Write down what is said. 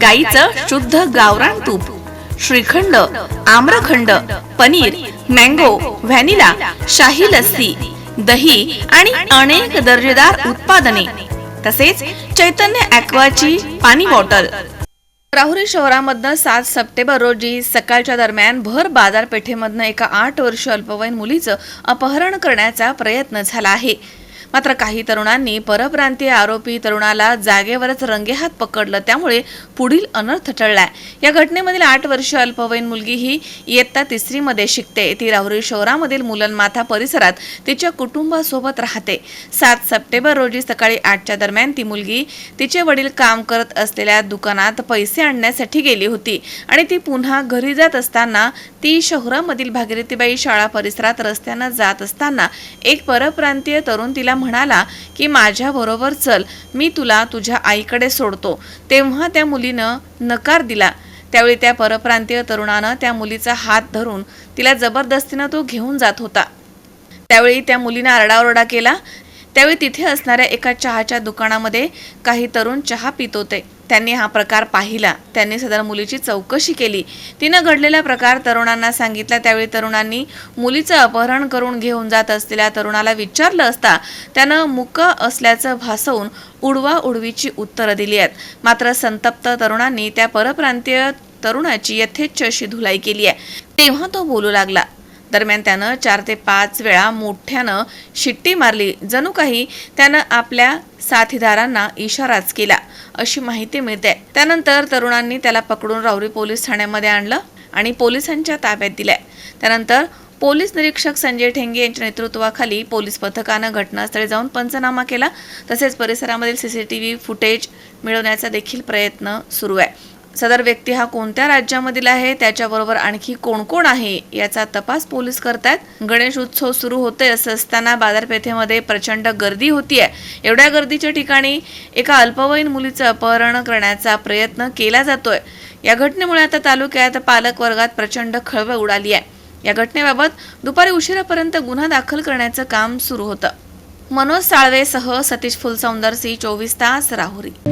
गाईचं शुद्ध गावरान तूप श्रीखंड आम्रखंड पनीर मँगो व्हॅनिला शाही लस्सी दही आणि अनेक दर्जेदार उत्पादने तसेच चैतन्य ॲक्वाची पाणी बॉटल. राहुरी शहरामधनं सात सप्टेंबर रोजी सकाळच्या दरम्यान भर बाजारपेठेमधनं एका आठ वर्ष अल्पवयीन मुलीचं अपहरण करण्याचा प्रयत्न झाला आहे. मात्र काही तरुणांनी परप्रांतीय आरोपी तरुणाला जागेवरच रंगेहात पकडलं. त्यामुळे पुढील अनर्थ टळलाय. या घटनेमधील आठ वर्ष अल्पवयीन मुलगी ही इयत्ता तिसरीमध्ये शिकते. ती राहुरी शहरामधील मुलनमाथा परिसरात तिच्या कुटुंबासोबत राहते. सात सप्टेंबर रोजी सकाळी आठच्या दरम्यान ती मुलगी तिचे वडील काम करत असलेल्या दुकानात पैसे आणण्यासाठी गेली होती आणि ती पुन्हा घरी जात असताना ती शहरामधील भागीरथीबाई शाळा परिसरात रस्त्यानं जात असताना एक परप्रांतीय तरुण तिला म्हणाला की माझ्याबरोबर चल मी तुला तुझ्या आईकडे सोडतो. तेव्हा त्या मुलीनं नकार दिला. त्यावेळी त्या परप्रांतीय तरुणानं त्या मुलीचा हात धरून तिला जबरदस्तीनं तो घेऊन जात होता. त्यावेळी त्या मुलीनं आरडाओरडा केला. त्यावेळी तिथे असणाऱ्या एका चहाच्या दुकानामध्ये काही तरुण चहा पित होते. त्यांनी हा प्रकार पाहिला. त्यांनी सदर मुलीची चौकशी केली. तिनं घडलेला प्रकार तरुणांना सांगितला. त्यावेळी तरुणांनी मुलीचं अपहरण करून घेऊन जात असलेल्या तरुणाला विचारलं असता त्यानं मुक असल्याचं भासवून उडवा उडवीची उत्तरं दिली आहेत. मात्र संतप्त तरुणांनी त्या परप्रांतीय तरुणाची यथेच्छ अशी धुलाई केली आहे. तेव्हा तो बोलू लागला दरम्यान त्यानं चार ते पाच वेळा मोठ्यानं शिट्टी मारली. जणू काही त्यानं आपल्या साथीदारांना इशाराच केला. अशी माहिती मिळते. त्यानंतर तरुणांनी त्याला पकडून राऊरी पोलीस ठाण्यामध्ये आणलं आणि पोलिसांच्या ताब्यात दिल्या. त्यानंतर पोलीस निरीक्षक संजय ठेंगे यांच्या नेतृत्वाखाली पोलीस पथकानं घटनास्थळी जाऊन पंचनामा केला. तसेच परिसरामधील सीसीटीव्ही फुटेज मिळवण्याचा देखील प्रयत्न सुरू आहे. सदर व्यक्ती हा कोणत्या राज्यामधील आहे? त्याच्याबरोबर आणखी कोण कोण आहे? याचा तपास पोलीस करतात गणेश उत्सव सुरू होते असं असताना बाजारपेठेमध्ये प्रचंड गर्दी होतीये. एवढ्या गर्दीच्या ठिकाणी एका अल्पवयीन मुलीचं अपहरण करण्याचा प्रयत्न केला जातोय. या घटनेमुळे आता तालुक्यात पालक वर्गात प्रचंड खळबळ उडाली आहे या घटनेबाबत दुपारी उशिरापर्यंत गुन्हा दाखल करण्याचं काम सुरू होतं. मनोज साळवेसह सतीश फुलसौंदर सी चोवीस तास राहुरी.